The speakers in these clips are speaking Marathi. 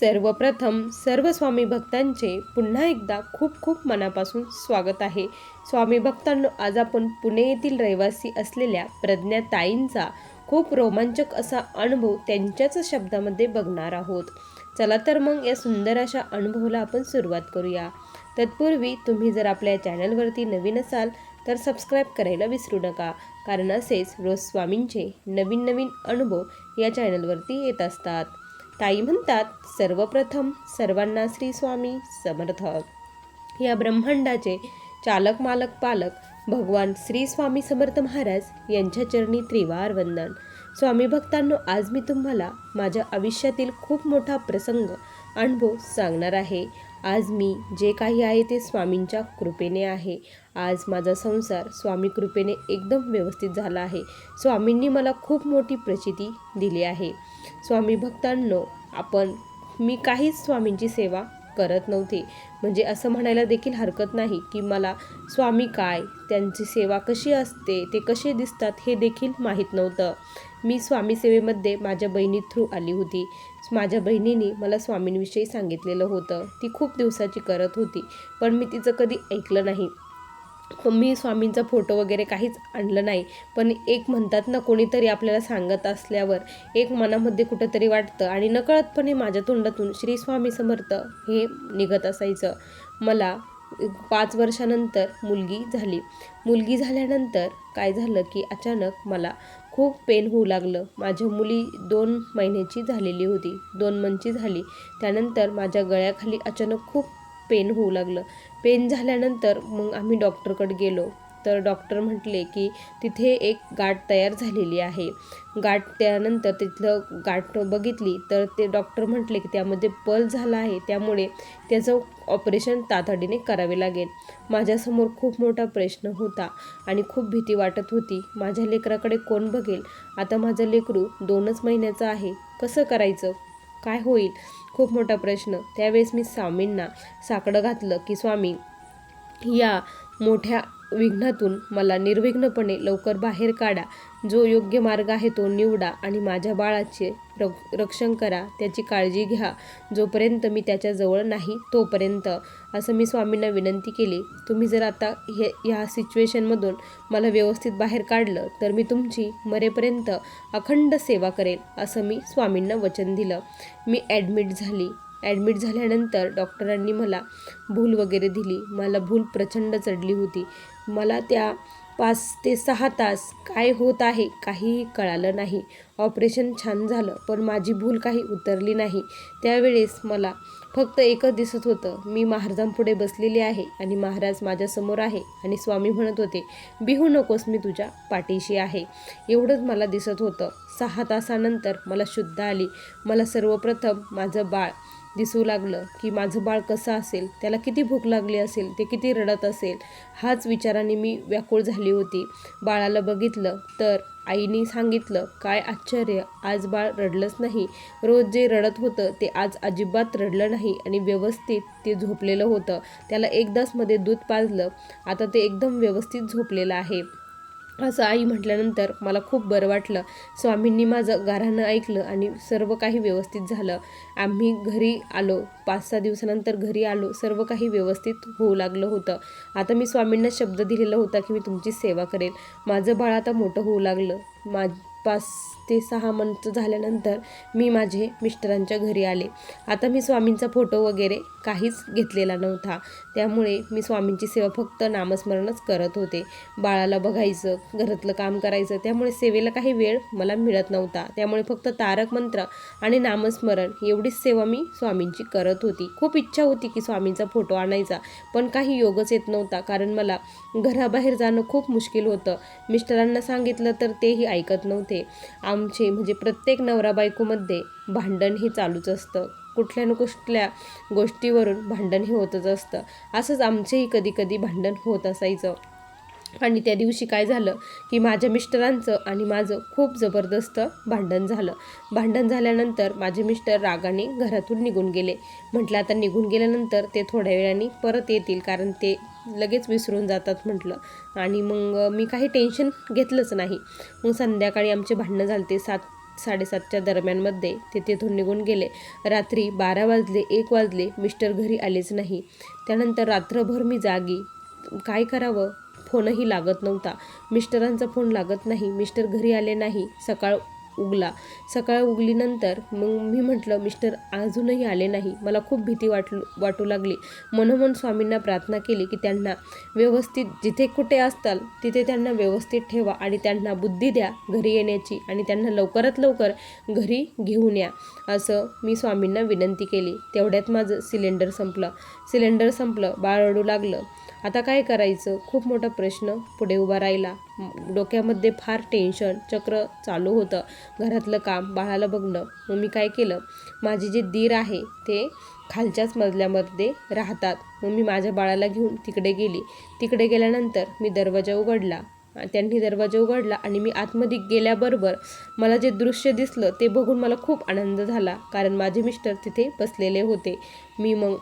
सर्वप्रथम सर्व स्वामी भक्तांचे पुन्हा एकदा खूप खूप मनापासून स्वागत आहे. स्वामी भक्तांनो आज आपण पुणे येथील रहिवासी असलेल्या प्रज्ञा ताईंचा खूप रोमांचक असा अनुभव त्यांच्याच शब्दामध्ये बघणार आहोत. चला तर मग या सुंदर अशा अनुभवाला आपण सुरुवात करूया. तत्पूर्वी तुम्ही जर आपल्या चॅनलवरती नवीन असाल तर सबस्क्राईब करायला विसरू नका कारण असेच रोज स्वामींचे नवीन नवीन अनुभव या चॅनलवरती येत असतात. ताई म्हणतात सर्वप्रथम सर्वांना श्री स्वामी समर्थ. या ब्रह्मांडाचे चालक मालक पालक भगवान श्री स्वामी समर्थ महाराज यांच्या चरणी त्रिवार वंदन. स्वामी भक्तांनो आज मी तुम्हाला माझ्या आयुष्यातील खूप मोठा प्रसंग अनुभव सांगणार आहे. आज मी जे काही आहे ते स्वामींच्या कृपेने आहे. आज माझा संसार स्वामी कृपेने एकदम व्यवस्थित झाला आहे. स्वामींनी मला खूप मोठी प्रचिती दिली आहे. स्वामी भक्तांनो आपण मी काहीच स्वामींची सेवा करत नव्हते. म्हणजे असं म्हणायला देखील हरकत नाही की मला स्वामी काय त्यांची सेवा कशी असते ते कसे दिसतात हे देखील माहीत नव्हतं. मी स्वामी सेवेमध्ये माझ्या बहिणी थ्रू आली होती. माझ्या बहिणीने मला स्वामींविषयी सांगितलेलं होतं. ती खूप दिवसाची करत होती पण मी तिचं कधी ऐकलं नाही. मी स्वामींचा फोटो वगैरे काहीच आणलं नाही. पण एक म्हणतात ना कोणीतरी आपल्याला सांगत असल्यावर एक मनामध्ये कुठंतरी वाटतं आणि नकळतपणे माझ्या तोंडातून श्री स्वामी समर्थ हे निघत असायचं. मला पाच वर्षानंतर मुलगी झाली. मुलगी झाल्यानंतर काय झालं की अचानक मला खूप पेन होऊ लागलं. माझ्या मुली दोन महिन्याची झालेली होती. दोन मनची झाली. त्यानंतर माझ्या गळ्याखाली अचानक खूप पेन होऊ लागलं. पेन झाल्यानंतर मग आम्ही डॉक्टरकडे गेलो. तर डॉक्टर म्हटले की तिथे एक गाठ तयार झालेली आहे. गाठ त्यानंतर तिथलं गाठ बघितली तर ते डॉक्टर म्हटले की त्यामध्ये पल झाला आहे. त्यामुळे त्याचं ऑपरेशन तातडीने करावे लागेल. माझ्यासमोर खूप मोठा प्रश्न होता आणि खूप भीती वाटत होती. माझ्या लेकराकडे कोण बघेल? आता माझं लेकरू दोनच महिन्याचं आहे. कसं करायचं? काय होईल? खूप मोठा प्रश्न. त्यावेळेस मी स्वामींना साकडं घातलं की स्वामी या मोठ्या विघ्नातून मला निर्विघ्नपणे लवकर बाहेर काढा. जो योग्य मार्ग आहे तो निवडा आणि माझ्या बाळाचे र रक्षण करा त्याची काळजी घ्या. जोपर्यंत मी त्याच्याजवळ नाही तोपर्यंत. असं मी स्वामींना विनंती केली. तुम्ही जर आता हे ह्या सिच्युएशनमधून मला व्यवस्थित बाहेर काढलं तर मी तुमची मरेपर्यंत अखंड सेवा करेल असं मी स्वामींना वचन दिलं. मी ॲडमिट झाली. ॲडमिट झाल्यानंतर डॉक्टरांनी मला भूल वगैरे दिली. मला भूल प्रचंड चढली होती. मला त्या पाच ते सहा तास काय होत आहे काहीही कळालं नाही. ऑपरेशन छान झालं पण माझी भूल काही उतरली नाही. त्यावेळेस मला फक्त एकच दिसत होतं मी महाराजांपुढे बसलेली आहे आणि महाराज माझ्यासमोर आहे आणि स्वामी म्हणत होते बिहू नकोस मी तुझ्या पाठीशी आहे. एवढंच मला दिसत होतं. सहा तासानंतर मला शुद्ध आली. मला सर्वप्रथम माझं बाळ दिसू लागलं की माझं बाळ कसं असेल त्याला किती भूक लागली असेल ते किती रडत असेल हाच विचाराने मी व्याकुळ झाली होती. बाळाला बघितलं तर आईने सांगितलं काय आश्चर्य आज बाळ रडलंच नाही. रोज जे रडत होतं ते आज अजिबात रडलं नाही आणि व्यवस्थित ते झोपलेलं होतं. त्याला एकदाच मध्ये दूध पाजलं. आता ते एकदम व्यवस्थित झोपलेलं आहे. असं आई म्हटल्यानंतर मला खूप बरं वाटलं. स्वामींनी माझं गाऱ्हाणं ऐकलं आणि सर्व काही व्यवस्थित झालं. आम्ही घरी आलो. पाच सहा दिवसानंतर घरी आलो. सर्व काही व्यवस्थित होऊ लागलं होतं. आता मी स्वामींना शब्द दिलेला होता की मी तुमची सेवा करेल. माझं बाळ आता मोठं होऊ लागलं. मा पाच ते सहा मंथ झाल्यानंतर मी माझे मिस्टरांच्या घरी आले. आता मी स्वामींचा फोटो वगैरे काहीच घेतलेला नव्हता. त्यामुळे मी स्वामींची सेवा फक्त नामस्मरणच करत होते. बाळाला बघायचं घरातलं काम करायचं त्यामुळे सेवेला काही वेळ मला मिळत नव्हता. त्यामुळे फक्त तारक मंत्र आणि नामस्मरण एवढीच सेवा मी स्वामींची करत होती. खूप इच्छा होती की स्वामींचा फोटो आणायचा पण काही योगच येत नव्हता. कारण मला घराबाहेर जाणं खूप मुश्किल होतं. मिस्टरांना सांगितलं तर तेही ऐकत नव्हते. आम आमचे म्हणजे प्रत्येक नवरा बायकोमध्ये भांडण हे चालूच असतं. कुठल्या न कुठल्या गोष्टीवरून भांडण हे होतच असतं. असंच आमचेही कधी कधी भांडण होत असायचं. आणि त्या दिवशी काय झालं की माझ्या मिस्टरांचं आणि माझं खूप जबरदस्त भांडण झालं. भांडण झाल्यानंतर माझे मिस्टर रागाने घरातून निघून गेले. म्हटलं आता निघून गेल्यानंतर ते थोड्या वेळाने परत येतील कारण ते लगेच विसरून जातात म्हटलं. आणि मग मी काही टेन्शन घेतलंच नाही. मग संध्याकाळी आमचे भांडणं झाले ते सात साडेसातच्या दरम्यानमध्ये. ते तिथून निघून गेले. रात्री बारा वाजले एक वाजले मिस्टर घरी आलेच नाही. त्यानंतर रात्रभर मी जागी. काय करावं? फोनही लागत नव्हता. मिस्टरांचा फोन लागत नाही. मिस्टर घरी आले नाही. सकाळ उगला. सकाळ उगलीनंतर मग मी म्हटलं मिस्टर अजूनही आले नाही. मला खूप भीती वाटू वाटू लागली. मनोमन स्वामींना प्रार्थना केली की त्यांना व्यवस्थित जिथे कुठे असताल तिथे त्यांना व्यवस्थित ठेवा आणि त्यांना बुद्धी द्या घरी येण्याची आणि त्यांना लवकरात लवकर घरी घेऊन या असं मी स्वामींना विनंती केली. तेवढ्यात माझं सिलेंडर संपलं. सिलेंडर संपलं. बाळ रडू लागलं. आता काय करायचं? खूप मोठा प्रश्न पुढे उभा राहिला. डोक्यामध्ये फार टेन्शन चक्र चालू होतं. घरातलं काम बाळाला बघणं. मग मी काय केलं? माझे जे दीर आहे ते खालच्याच मजल्यामध्ये राहतात. मग मी माझ्या बाळाला घेऊन तिकडे गेली. तिकडे गेल्यानंतर मी दरवाजा उघडला. त्यांनी दरवाजा उघडला आणि मी आतमध्ये गेल्याबरोबर मला जे दृश्य दिसलं ते बघून मला खूप आनंद झाला. कारण माझे मिस्टर तिथे बसलेले होते. मी मग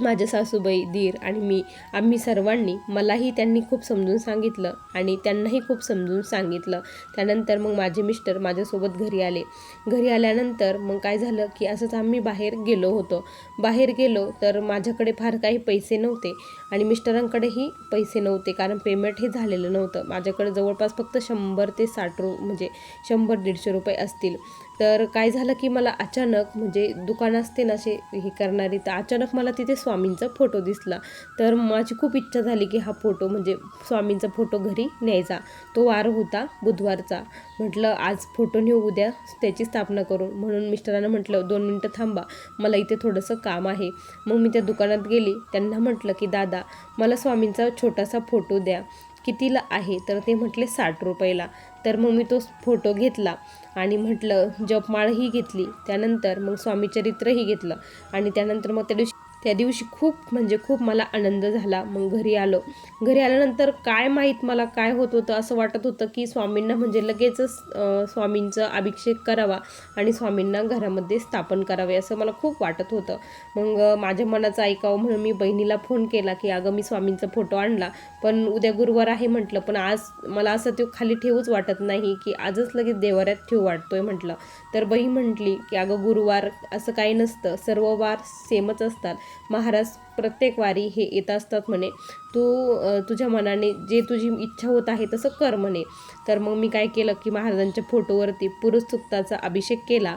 माझ्या सासूबाई दीर आणि मी आम्ही सर्वांनी मलाही त्यांनी खूप समजून सांगितलं आणि त्यांनाही खूप समजून सांगितलं. त्यानंतर मग माझे मिस्टर माझ्यासोबत घरी आले. घरी आल्यानंतर मग काय झालं की असंच आम्ही बाहेर गेलो होतो. बाहेर गेलो तर माझ्याकडे फार काही पैसे नव्हते. आणि मिस्टरांकडेही पैसे नव्हते कारण पेमेंट हे झालेलं नव्हतं. माझ्याकडे जवळपास फक्त शंभर ते साठ रु म्हणजे शंभर दीडशे रुपये असतील. तर काय झालं की मला अचानक म्हणजे दुकान असते ना असे हे करणारी तर अचानक मला तिथे स्वामींचा फोटो दिसला. तर माझी खूप इच्छा झाली की हा फोटो म्हणजे स्वामींचा फोटो घरी न्यायचा. तो वार होता बुधवारचा. म्हटलं आज फोटो नेऊ उद्या त्याची स्थापना करू. म्हणून मिस्टरांना म्हटलं दोन मिनटं थांबा मला इथे थोडंसं काम आहे. मग मी त्या दुकानात गेली. त्यांना म्हटलं की दादा मला स्वामींचा छोटासा फोटो द्या. कितीला आहे? तर ते म्हटले साठ रुपयाला. तर मग मी तो फोटो घेतला आणि म्हटलं जपमाळही घेतली. त्यानंतर मग स्वामीचरित्रही घेतलं. आणि त्यानंतर मग त्या दिवशी त्या दिवशी खूप म्हणजे खूप मला आनंद झाला. मग घरी आलो. घरी आल्यानंतर काय माहीत मला काय होत होतं असं वाटत होतं की स्वामींना म्हणजे लगेचच स्वामींचं स्वामींचा अभिषेक करावा आणि स्वामींना घरामध्ये स्थापन करावे असं मला खूप वाटत होतं. मग माझ्या मनाचं ऐकावं म्हणून मी बहिणीला फोन केला की अगं मी स्वामींचा फोटो आणला. पण उद्या गुरुवार आहे म्हटलं. पण आज मला असं ते खाली ठेवूच वाटत नाही की आजच लगेच देवाऱ्यात ठेवू वाटतोय म्हटलं. तर बही म्हटली की अगं गुरुवार असं काही नसतं. सर्व वार सेमच असतात. महाराज प्रत्येक वारी हे येत असतात म्हणे. तू तुझ्या मनाने जे तुझी इच्छा होत आहे तसं कर म्हणे. तर मग मी काय केलं की महाराजांच्या फोटोवरती पुरुष सुक्ताचा अभिषेक केला.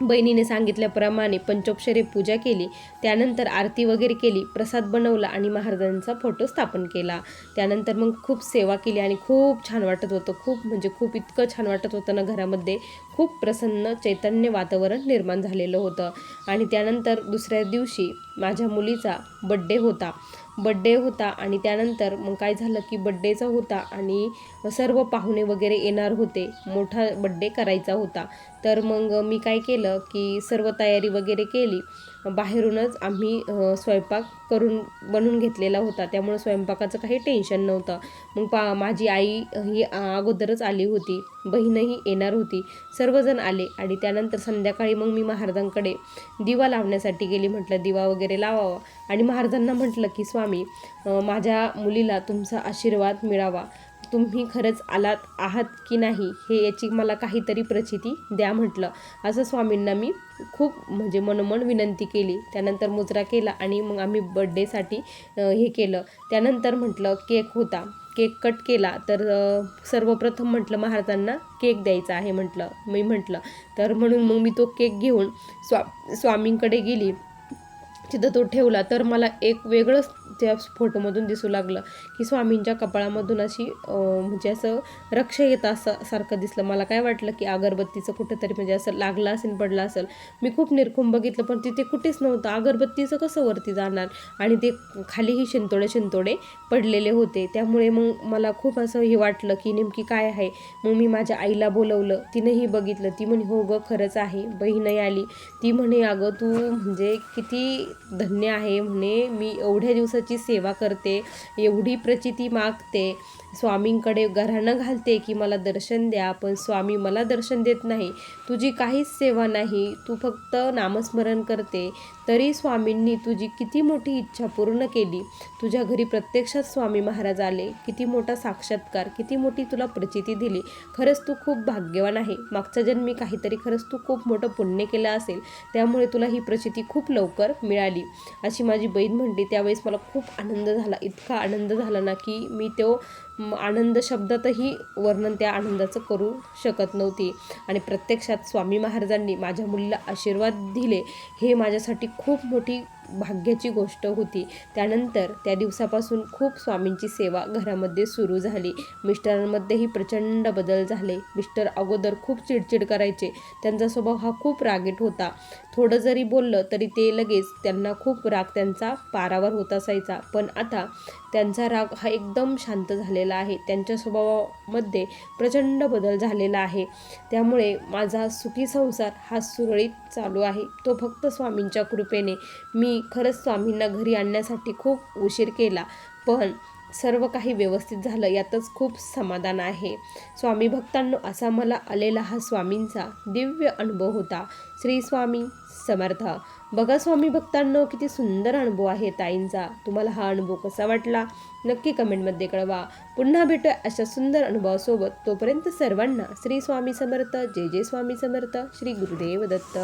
बहिणीने सांगितल्याप्रमाणे पंचोक्षरे पूजा केली. त्यानंतर आरती वगैरे केली प्रसाद बनवला आणि महाराजांचा फोटो स्थापन केला. त्यानंतर मग खूप सेवा केली आणि खूप छान वाटत होतं. खूप म्हणजे खूप इतकं छान वाटत होतं ना घरामध्ये. खूप प्रसन्न चैतन्य वातावरण निर्माण झालेलं होतं. आणि त्यानंतर दुसऱ्या दिवशी माझ्या मुलीचा बड्डे होता. बड्डे होता आणि त्यानंतर मग काय झालं की बड्डेचा होता आणि सर्व पाहुणे वगैरे येणार होते. मोठा बड्डे करायचा होता. तर मग मी काय केलं की सर्व तयारी वगैरे केली. बाहेरूनच आम्ही स्वयंपाक करून बनवून घेतलेला होता. त्यामुळे स्वयंपाकाचं काही टेन्शन नव्हतं. मग पा माझी आई ही अगोदरच आली होती. बहीणही येणार होती. सर्वजण आले आणि त्यानंतर संध्याकाळी मग मी महाराजांकडे दिवा लावण्यासाठी गेली. म्हटलं दिवा वगैरे लावावा. आणि महाराजांना म्हटलं की स्वामी माझ्या मुलीला तुमचा आशीर्वाद मिळावा. तुम्ही खरंच आलात आहात की नाही हे याची मला काहीतरी प्रचिती द्या म्हटलं. असं स्वामींना मी खूप म्हणजे मनोमन विनंती केली. त्यानंतर मुजरा केला आणि मग आम्ही बड्डेसाठी हे केलं. त्यानंतर म्हटलं केक होता. केक कट केला. तर सर्वप्रथम म्हटलं महाराजांना केक द्यायचा आहे म्हटलं. मी म्हटलं तर म्हणून मग मी तो केक घेऊन स्वा स्वामींकडे गेली. तिथं तो ठेवला. तर मला एक वेगळंच त्या फोटोमधून दिसू लागलं की स्वामींच्या कपाळामधून अशी म्हणजे असं रक्ष येत असं सारखं दिसलं. मला काय वाटलं की अगरबत्तीचं कुठंतरी म्हणजे असं लागलं असेल पडलं असेल. मी खूप निरखून बघितलं पण तिथे कुठेच नव्हतं. अगरबत्तीचं कसं वरती जाणार? आणि ते खालीही शिंतोडे शिंतोडे पडलेले होते. त्यामुळे मग मला खूप असं हे वाटलं की नेमकी काय आहे? मग मी माझ्या आईला बोलवलं. तिनंही बघितलं. ती म्हणे हो गं खरंच आहे. बहीणही आली. ती म्हणे अगं तू म्हणजे किती धन्य आहे. म्हणे मी एवढ्या दिवसात माणसाची सेवा करते एवढी प्रचिती मागते. स्वामींकडे घराणं घालते की मला दर्शन द्या पण स्वामी मला दर्शन देत नाही. तुझी काहीच सेवा नाही तू फक्त नामस्मरण करते. तरी स्वामींनी तुझी किती मोठी इच्छा पूर्ण केली. तुझ्या घरी प्रत्यक्षात स्वामी महाराज आले. किती मोठा साक्षात्कार किती मोठी तुला प्रचिती दिली. खरंच तू खूप भाग्यवान आहे. मागच्या जन्मी काहीतरी खरंच तू खूप मोठं पुण्य केलं असेल. त्यामुळे तुला ही प्रचिती खूप लवकर मिळाली. अशी माझी बहीण म्हणली त्यावेळेस मला खूप आनंद झाला इतका आनंद झाला ना की मी तो आनंद शब्दातही वर्णन त्या आनंदाचं करू शकत नव्हती. आणि प्रत्यक्षात स्वामी महाराजांनी माझ्या मुलीला आशीर्वाद दिले हे माझ्यासाठी खूप मोठी भाग्याची गोष्ट होती. त्यानंतर त्या दिवसापासून खूप स्वामींची सेवा घरामध्ये सुरू झाली. मिस्टरांमध्येही प्रचंड बदल झाले. मिस्टर अगोदर खूप चिडचिड करायचे. त्यांचा स्वभाव हा खूप रागीट होता. थोडं जरी बोललं तरी ते लगेच त्यांना खूप राग त्यांचा पारावर होत असायचा. पण आता त्यांचा राग हा एकदम शांत झालेला आहे. त्यांच्या स्वभावामध्ये प्रचंड बदल झालेला आहे. त्यामुळे माझा सुखी संसार हा सुरळीत चालू आहे. तो फक्त स्वामींच्या कृपेने. मी मी खरंच स्वामींना घरी आणण्यासाठी खूप उशीर केला पण सर्व काही व्यवस्थित झालं यातच खूप समाधान आहे. स्वामी भक्तांनो असा मला आलेला हा स्वामींचा दिव्य अनुभव होता. श्री स्वामी समर्थ. बघा स्वामी भक्तांनो किती सुंदर अनुभव आहे ताईंचा. तुम्हाला हा अनुभव कसा वाटला? नक्की कमेंटमध्ये कळवा. पुन्हा भेटूया अशा सुंदर अनुभवासोबत. तोपर्यंत सर्वांना श्री स्वामी समर्थ जय जय स्वामी समर्थ श्री गुरुदेव दत्त.